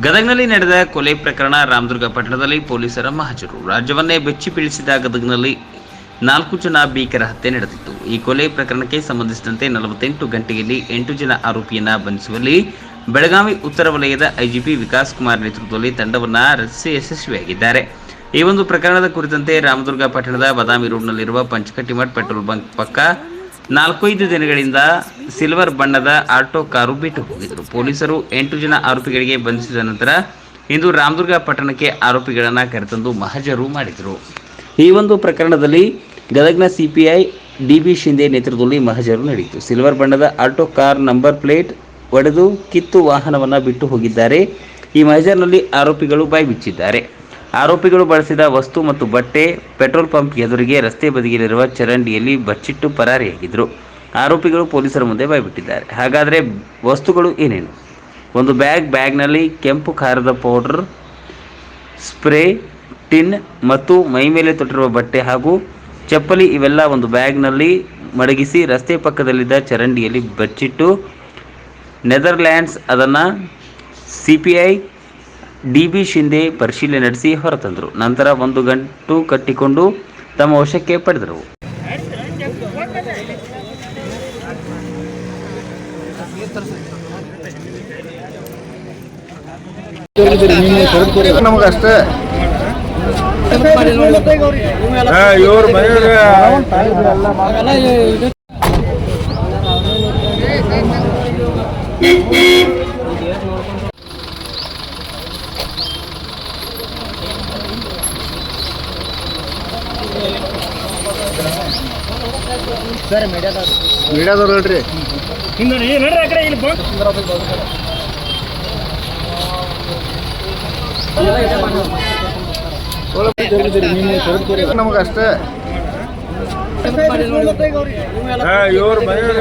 ಗದಗ್ನಲ್ಲಿ ನಡೆದ ಕೊಲೆ ಪ್ರಕರಣ ರಾಮದುರ್ಗ ಪಟ್ಟಣದಲ್ಲಿ ಪೊಲೀಸರ ಮಹಜರು. ರಾಜ್ಯವನ್ನೇ ಬೆಚ್ಚಿ ಬೀಳಿಸಿದ ಗದಗ್ನಲ್ಲಿ ನಾಲ್ಕು ಜನ ಭೀಕರ ಹತ್ಯೆ ನಡೆದಿತ್ತು. ಈ ಕೊಲೆ ಪ್ರಕರಣಕ್ಕೆ ಸಂಬಂಧಿಸಿದಂತೆ ನಲವತ್ತೆಂಟು ಗಂಟೆಯಲ್ಲಿ ಎಂಟು ಜನ ಆರೋಪಿಯನ್ನ ಬಂಧಿಸುವಲ್ಲಿ ಬೆಳಗಾವಿ ಉತ್ತರ ವಲಯದ ಐಜಿಪಿ ವಿಕಾಸ್ ಕುಮಾರ್ ನೇತೃತ್ವದಲ್ಲಿ ತಂಡವನ್ನ ರಚಿಸಿ ಯಶಸ್ವಿಯಾಗಿದ್ದಾರೆ. ಈ ಒಂದು ಪ್ರಕರಣದ ಕುರಿತಂತೆ ರಾಮದುರ್ಗ ಪಟ್ಟಣದ ಬದಾಮಿ ರೋಡ್ನಲ್ಲಿರುವ ಪಂಚಕಟ್ಟಿಮಠ್ ಪೆಟ್ರೋಲ್ ಬಂಕ್ ಪಕ್ಕ ನಾಲ್ಕೈದು ದಿನಗಳಿಂದ ಸಿಲ್ವರ್ ಬಣ್ಣದ ಆಟೋ ಕಾರು ಬಿಟ್ಟು ಹೋಗಿದ್ದರು ಪೊಲೀಸರು ಎಂಟು ಜನ ಆರೋಪಿಗಳಿಗೆ ಬಂಧಿಸಿದ ನಂತರ ಇಂದು ರಾಮದುರ್ಗ ಪಟ್ಟಣಕ್ಕೆ ಆರೋಪಿಗಳನ್ನು ಕರೆತಂದು ಮಹಜರು ಮಾಡಿದರು. ಈ ಒಂದು ಪ್ರಕರಣದಲ್ಲಿ ಗದಗ್ನ ಸಿಪಿಐ ಡಿ ಬಿ ಶಿಂದೆ ನೇತೃತ್ವದಲ್ಲಿ ಮಹಜರು ನಡೆಯಿತು. ಸಿಲ್ವರ್ ಬಣ್ಣದ ಆಟೋ ಕಾರ್ ನಂಬರ್ ಪ್ಲೇಟ್ ಒಡೆದು ಕಿತ್ತು ವಾಹನವನ್ನು ಬಿಟ್ಟು ಹೋಗಿದ್ದಾರೆ. ಈ ಮಹಜರ್ನಲ್ಲಿ ಆರೋಪಿಗಳು ಬಾಯ್ಬಿಚ್ಚಿದ್ದಾರೆ. ಆರೋಪಿಗಳು ಬಳಸಿದ ವಸ್ತು ಮತ್ತು ಬಟ್ಟೆ, ಪೆಟ್ರೋಲ್ ಪಂಪ್ ಎದುರಿಗೆ ರಸ್ತೆ ಬದಿಯಲ್ಲಿರುವ ಚರಂಡಿಯಲ್ಲಿ ಬಚ್ಚಿಟ್ಟು ಪರಾರಿಯಾಗಿದ್ದರು. ಆರೋಪಿಗಳು ಪೊಲೀಸರ ಮುಂದೆ ಬಾಯ್ಬಿಟ್ಟಿದ್ದಾರೆ. ಹಾಗಾದರೆ ವಸ್ತುಗಳು ಏನೇನು? ಒಂದು ಬ್ಯಾಗ್, ಬ್ಯಾಗ್ನಲ್ಲಿ ಕೆಂಪು ಖಾರದ ಪೌಡರ್, ಸ್ಪ್ರೇ, ಟಿನ್ ಮತ್ತು ಮೈಮೇಲೆ ತೊಟ್ಟಿರುವ ಬಟ್ಟೆ ಹಾಗೂ ಚಪ್ಪಲಿ ಇವೆಲ್ಲ ಒಂದು ಬ್ಯಾಗ್ನಲ್ಲಿ ಮಡಗಿಸಿ ರಸ್ತೆ ಪಕ್ಕದಲ್ಲಿದ್ದ ಚರಂಡಿಯಲ್ಲಿ ಬಚ್ಚಿಟ್ಟು ನೆದರ್ಲ್ಯಾಂಡ್ಸ್ ಅದನ್ನು C P I D B Shinde ಪರಿಶೀಲನೆ ನಡೆಸಿ ಹೊರತಂದರು. ನಂತರ ಒಂದು ಗಂಟು ಕಟ್ಟಿಕೊಂಡು ತಮ್ಮ ವಶಕ್ಕೆ ಪಡೆದರು. ಇವ್ರ ಮನೆಯಾಗ ಮೀಡಿಯಾದವ್ರು ಹೇಳ್ರಿ. ನಮಗಷ್ಟೇ ಇವ್ರ ಮನೆಯಾಗ